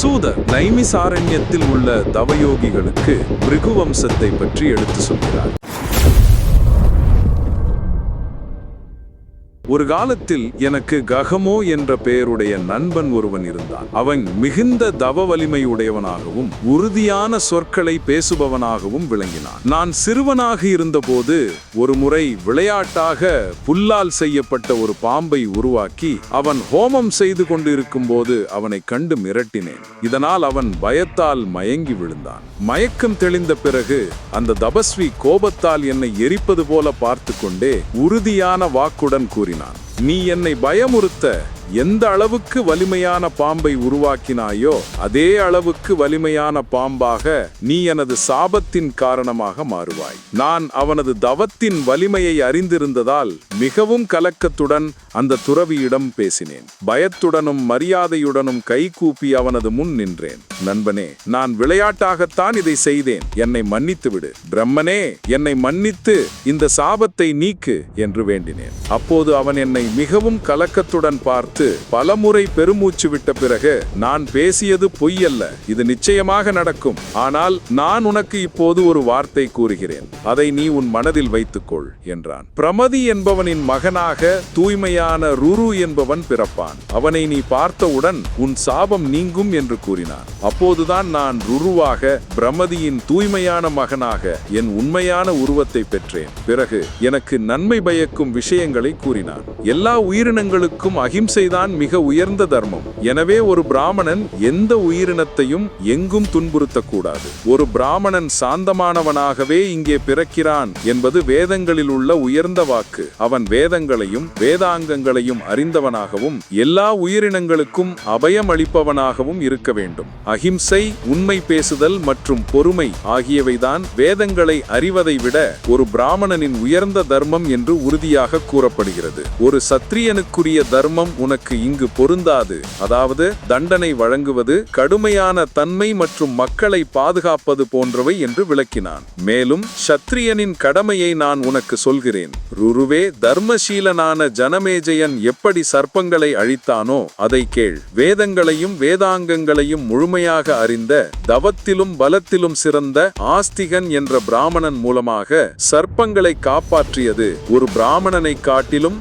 சூதர் நைமிசாரண்யத்தில் உள்ள தவயோகிகளுக்கு பிருகு வம்சத்தை பற்றி எடுத்து சொல்கிறார். ஒரு காலத்தில் எனக்கு ககமோ என்ற பெயருடைய நண்பன் ஒருவன் இருந்தான். அவன் மிகுந்த தவ வலிமையுடையவனாகவும் உறுதியான சொற்களை பேசுபவனாகவும் விளங்கினான். நான் சிறுவனாக இருந்தபோது ஒரு முறை விளையாட்டாக புல்லால் செய்யப்பட்ட ஒரு பாம்பை உருவாக்கி அவன் ஹோமம் செய்து கொண்டிருக்கும் போது அவனை கண்டு மிரட்டினேன். இதனால் அவன் பயத்தால் மயங்கி விழுந்தான். மயக்கம் தெளிந்த பிறகு அந்த தபஸ்வி கோபத்தால் என்னை எரிப்பது போல பார்த்து கொண்டே உறுதியான வாக்குடன் கூறினான். না நீ என்னை பயமுறுத்த எந்த அளவுக்கு வலிமையான பாம்பை உருவாக்கினாயோ அதே அளவுக்கு வலிமையான பாம்பாக நீ எனது சாபத்தின் காரணமாக மாறுவாய். நான் அவனது தவத்தின் வலிமையை அறிந்திருந்ததால் மிகவும் கலக்கத்துடன் அந்த துறவியிடம் பேசினேன். பயத்துடனும் மரியாதையுடனும் கைகூப்பி அவனது முன் நின்றேன். நண்பனே நான் விளையாட்டாகத்தான் இதை செய்தேன். என்னை மன்னித்து விடு. பிரம்மனே என்னை மன்னித்து இந்த சாபத்தை நீக்கு என்று வேண்டினேன். அப்போது அவன் என்னை மிகவும் கலக்கத்துடன் பார்த்து பலமுறை பெருமூச்சு விட்ட பிறகு நான் பேசியது பொய்யல்ல இது நிச்சயமாக நடக்கும். ஆனால் நான் உனக்கு இப்போது ஒரு வார்த்தை கூறுகிறேன். அதை நீ உன் மனதில் வைத்துக்கொள் என்றான். பிரமதி என்பவனின் மகனாக தூய்மையான ருரு என்பவன் பிறப்பான். அவனை நீ பார்த்தவுடன் உன் சாபம் நீங்கும் என்று கூறினான். அப்போதுதான் நான் ருருவாக பிரமதியின் தூய்மையான மகனாக என் உண்மையான உருவத்தை பெற்றேன். பிறகு எனக்கு நன்மை பயக்கும் விஷயங்களை கூறினான். எல்லா உயிரினங்களுக்கும் அகிம்சைதான் மிக உயர்ந்த தர்மம். எனவே ஒரு பிராமணன் எந்த உயிரினத்தையும் எங்கும் துன்புறுத்தக்கூடாது. ஒரு பிராமணன் சாந்தமானவனாகவே இங்கே பிறக்கிறான் என்பது வேதங்களில் உள்ள உயர்ந்த வாக்கு. அவன் வேதங்களையும் வேதாங்கங்களையும் அறிந்தவனாகவும் எல்லா உயிரினங்களுக்கும் அபயம் அளிப்பவனாகவும் இருக்க வேண்டும். அகிம்சை உண்மை பேசுதல் மற்றும் பொறுமை ஆகியவைதான் வேதங்களை அறிவதை விட ஒரு பிராமணனின் உயர்ந்த தர்மம் என்று உறுதியாக கூறப்படுகிறது. ஒரு சத்திரியனுக்குரிய தர்மம் உனக்கு இங்கு பொருந்தாது. அதாவது தண்டனை வழங்குவது கடுமையான தன்மை மற்றும் மக்களை பாதுகாப்பது போன்றவை என்று விளக்கினான். மேலும் சத்திரியனின் கடமையை நான் உனக்கு சொல்கிறேன். ருருவே தர்மசீலனான ஜனமேஜயன் எப்படி சர்ப்பங்களை அழித்தானோ அதை கேள். வேதங்களையும் வேதாங்கங்களையும் முழுமையாக அறிந்த தவத்திலும் பலத்திலும் சிறந்த ஆஸ்திகன் என்ற பிராமணன் மூலமாக சர்ப்பங்களை காப்பாற்றியது. ஒரு பிராமணனை காட்டிலும்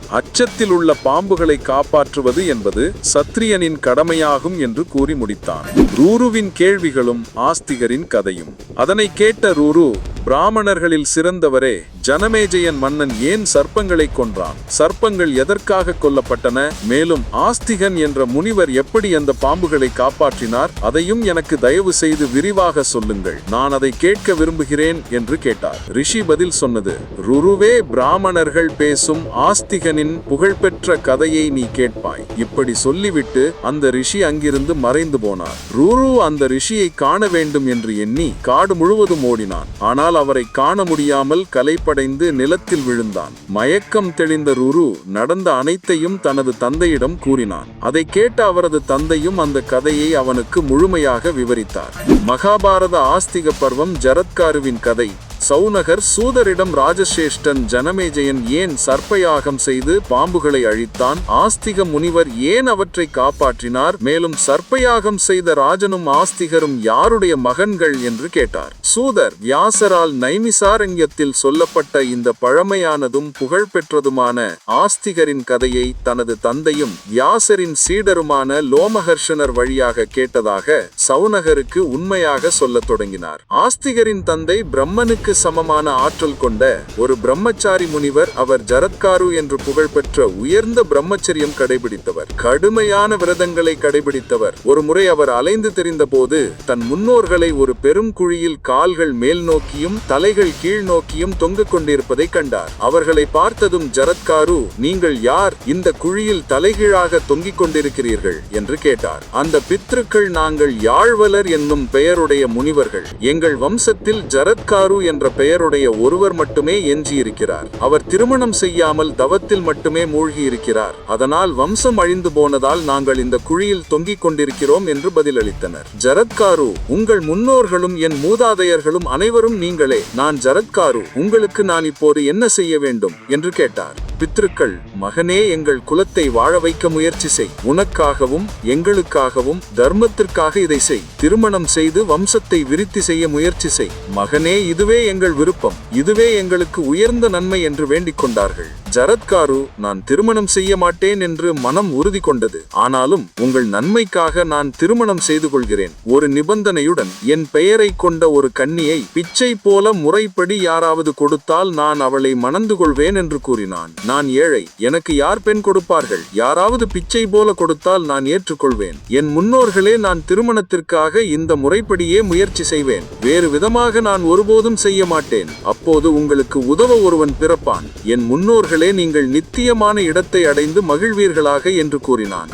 அச்சத்தில் உள்ள பாம்புகளை காப்பாற்றுவது என்பது சத்திரியனின் கடமையாகும் என்று கூறி முடித்தான். ரூருவின் கேள்விகளும் ஆஸ்திகரின் கதையும். அதனை கேட்ட ரூரு பிராமணர்களில் சிறந்தவரே ஜனமேஜயன் மன்னன் ஏன் சர்ப்பங்களை கொன்றான்? சர்ப்பங்கள் எதற்காக கொல்லப்பட்டன? மேலும் ஆஸ்திகன் என்ற முனிவர் எப்படி அந்த பாம்புகளை காப்பாற்றினார்? அதையும் எனக்கு தயவு செய்து விரிவாக சொல்லுங்கள். நான் அதை கேட்க விரும்புகிறேன் என்று கேட்டார். ரிஷி பதில் சொன்னது ருருவே பிராமணர்கள் பேசும் ஆஸ்திகனின் புகழ்பெற்ற கதையை நீ கேட்பாய். இப்படி சொல்லிவிட்டு அந்த ரிஷி அங்கிருந்து மறைந்து போனார். ருரு அந்த ரிஷியை காண வேண்டும் என்று எண்ணி காடு முழுவதும் ஓடினான். ஆனால் அவரை காண முடியாமல் கலைப்படைந்து நிலத்தில் விழுந்தான். மயக்கம் தெளிந்த ருரு நடந்த அனைத்தையும் தனது தந்தையிடம் கூறினான். அதை கேட்ட அவரது தந்தையும் அந்த கதையை அவனுக்கு முழுமையாக விவரித்தார். மகாபாரத ஆஸ்திக பர்வம் ஜரத்காருவின் கதை. சௌனகர் சூதரிடம் ராஜசேஷ்டன் ஜனமேஜயன் ஏன் சர்ப்பயாகம் செய்து பாம்புகளை அழித்தான்? ஆஸ்திக முனிவர் ஏன் அவற்றை காப்பாற்றினார்? மேலும் சர்ப்பயாகம் செய்த ராஜனும் ஆஸ்திகரும் யாருடைய மகன்கள் என்று கேட்டார். சூதர் வியாசரால் நைமிசாரண்யத்தில் சொல்லப்பட்ட இந்த பழமையானதும் புகழ்பெற்றதுமான ஆஸ்திகரின் கதையை தனது தந்தையும் வியாசரின் சீடருமான லோமஹர்ஷனர் வழியாக கேட்டதாக சௌனகருக்கு உண்மையாக சொல்லத் தொடங்கினார். ஆஸ்திகரின் தந்தை பிரம்மனுக்கு சமமான ஆற்றல் கொண்ட ஒரு பிரம்மச்சாரி முனிவர் அவர் ஜரத்காரு என்று புகழ்பெற்ற உயர்ந்த பிரம்மச்சரியம் கடைபிடித்தவர். கடுமையான விரதங்களை கடைபிடித்தவர். ஒரு முறை அவர் அலைந்து தெரிந்த போது தன் முன்னோர்களை ஒரு பெரும் குழியில் கால்கள் மேல் நோக்கியும் தலைகள் கீழ் நோக்கியும் தொங்கிக் கொண்டிருப்பதை கண்டார். அவர்களை பார்த்ததும் ஜரத்காரு நீங்கள் யார்? இந்த குழியில் தலைகீழாக தொங்கிக் கொண்டிருக்கிறீர்கள்? என்று கேட்டார். அந்த பித்ருக்கள் நாங்கள் யாழ்வலர் என்னும் பெயருடைய முனிவர்கள். எங்கள் வம்சத்தில் ஜரத்காரு என்ற பெயருடைய ஒருவர் மட்டுமே எஞ்சியிருக்கிறார். அவர் திருமணம் செய்யாமல் தவத்தில் மட்டுமே மூழ்கியிருக்கிறார். அதனால் வம்சம் அழிந்து போனதால் நாங்கள் இந்த குழியில் தொங்கிக் கொண்டிருக்கிறோம் என்று பதிலளித்தனர். ஜரத்காரு உங்கள் முன்னோர்களும் என் மூதாதையர்களும் அனைவரும் நீங்களே. நான் ஜரத்காரு உங்களுக்கு நான் இப்போது என்ன செய்ய வேண்டும்? என்று கேட்டார். பித்ருக்கள் மகனே எங்கள் குலத்தை வாழ வைக்க முயற்சி செய். உனக்காகவும் எங்களுக்காகவும் தர்மத்திற்காக இதை செய். திருமணம் செய்து வம்சத்தை விருத்தி செய்ய முயற்சி செய். மகனே இதுவே எங்கள் விருப்பம். இதுவே எங்களுக்கு உயர்ந்த நன்மை என்று வேண்டிக் கொண்டார்கள். ஜரத்காரு நான் திருமணம் செய்ய மாட்டேன் என்று மனம் உறுதி கொண்டது. ஆனாலும் உங்கள் நன்மைக்காக நான் திருமணம் செய்து கொள்கிறேன். ஒரு நிபந்தனையுடன் என் பெயரை கொண்ட ஒரு கன்னியை பிச்சை போல முறைப்படி யாராவது கொடுத்தால் நான் அவளை மணந்து கொள்வேன் என்று கூறினான். நான் ஏழை. எனக்கு யார் பெண் கொடுப்பார்கள்? யாராவது பிச்சை போல கொடுத்தால் நான் ஏற்றுக்கொள்வேன். என் முன்னோர்களே நான் திருமணத்திற்காக இந்த முறைப்படியே முயற்சி செய்வேன். வேறு விதமாக நான் ஒருபோதும் செய்ய மாட்டேன். அப்போது உங்களுக்கு உதவ ஒருவன் பிறப்பான். என் முன்னோர்களே நீங்கள் நித்தியமான இடத்தை அடைந்து மகிழ்வீர்களாக என்று கூறினான்.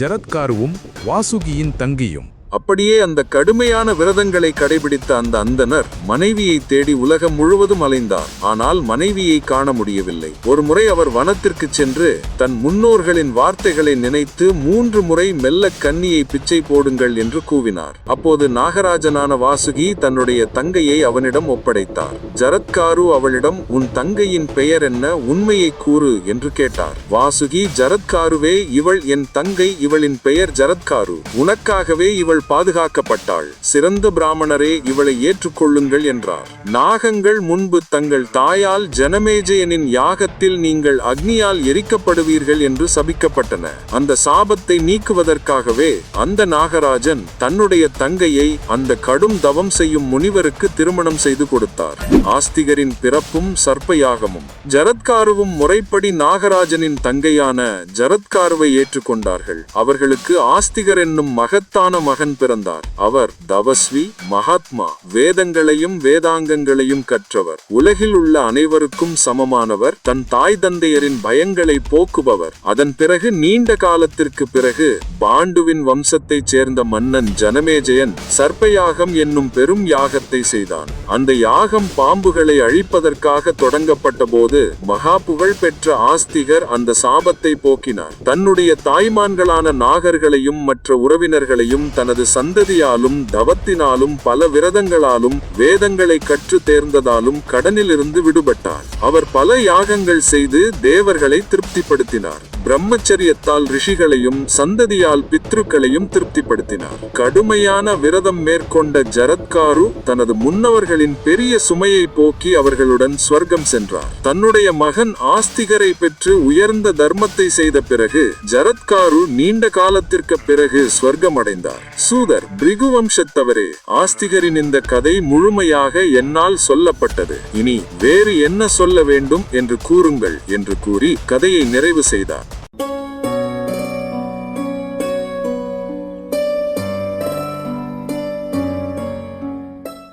ஜரத்காருவும் வாசுகியின் தங்கியும் அப்படியே அந்த கடுமையான விரதங்களை கடைபிடித்த அந்த அந்தனர் மனைவியை தேடி உலகம் முழுவதும் அலைந்தார். ஆனால் மனைவியை காண முடியவில்லை. ஒரு முறை அவர் வனத்திற்கு சென்று தன் முன்னோர்களின் வார்த்தைகளை நினைத்து மூன்று முறை மெல்ல கன்னியை பிச்சை போடுங்கள் என்று கூவினார். அப்போது நாகராஜனான வாசுகி தன்னுடைய தங்கையை அவனிடம் ஒப்படைத்தார். ஜரத்காரு அவளிடம் உன் தங்கையின் பெயர் என்ன? உண்மையை கூறு என்று கேட்டார். வாசுகி ஜரத்காருவே இவள் என் தங்கை இவளின் பெயர் ஜரத்காரு. உனக்காகவே இவள் பாதுகாக்கப்பட்டாள். சிறந்த பிராமணரே இவளை ஏற்றுக்கொள்ளுங்கள் என்றார். நாகங்கள் முன்பு தங்கள் தாயால் ஜனமேஜயனின் யாகத்தில் நீங்கள் அக்னியால் எரிக்கப்படுவீர்கள் என்று சபிக்கப்பட்டன. அந்த சாபத்தை நீக்குவதற்காகவே அந்த நாகராஜன் தன்னுடைய தங்கையை அந்த கடும் தவம் செய்யும் முனிவருக்கு திருமணம் செய்து கொடுத்தார். ஆஸ்திகரின் பிறப்பும் சர்ப்பயாகமும். ஜரத்காருவும் முறைப்படி நாகராஜனின் தங்கையான ஜரத்காருவை ஏற்றுக்கொண்டார்கள். அவர்களுக்கு ஆஸ்திகர் என்னும் மகத்தான மகன் பிறந்தார். அவர் தவஸ்வி மகாத்மா வேதங்களையும் வேதாங்கங்களையும் கற்றவர். உலகில் உள்ள அனைவருக்கும் சமமானவர். தன் தாய் தந்தையரின் பயங்களை போக்குபவர். அதன் பிறகு நீண்ட காலத்திற்கு பிறகு பாண்டுவின் வம்சத்தைச் சேர்ந்த மன்னன் ஜனமேஜயன் சர்ப்பயாகம் என்னும் பெரும் யாகத்தை செய்தான். அந்த யாகம் பாம்புகளை அழிப்பதற்காக தொடங்கப்பட்ட போது மகா புகழ் பெற்ற ஆஸ்திகர் அந்த சாபத்தை போக்கினார். தன்னுடைய தாய்மான்களான நாகர்களையும் மற்ற உறவினர்களையும் தனது சந்ததியாலும் தவத்தினாலும் பல விரதங்களாலும் வேதங்களை கற்று தேர்ந்ததாலும் கடனிலிருந்து விடுபட்டார். அவர் பல யாகங்கள் செய்து தேவர்களை திருப்திப்படுத்தினார். பிரம்மச்சரியத்தால் ரிஷிகளையும் சந்ததியால் பித்ருக்களையும் திருப்திப்படுத்தினார். கடுமையான விரதம் மேற்கொண்ட ஜரத்காரு தனது முன்னவர்களின் பெரிய சுமையை போக்கி அவர்களுடன் ஸ்வர்க்கம் சென்றார். தன்னுடைய மகன் ஆஸ்திகரை பெற்று உயர்ந்த தர்மத்தை செய்த பிறகு ஜரத்காரு நீண்ட காலத்திற்கு பிறகு ஸ்வர்க்கம் அடைந்தார் சூதர் பிரிகுவம்சத்தவரே ஆஸ்திகரின் இந்த கதை முழுமையாக என்னால் சொல்லப்பட்டது. இனி வேறு என்ன சொல்ல வேண்டும் என்று கூறுங்கள் என்று கூறி கதையை நிறைவு செய்தார்.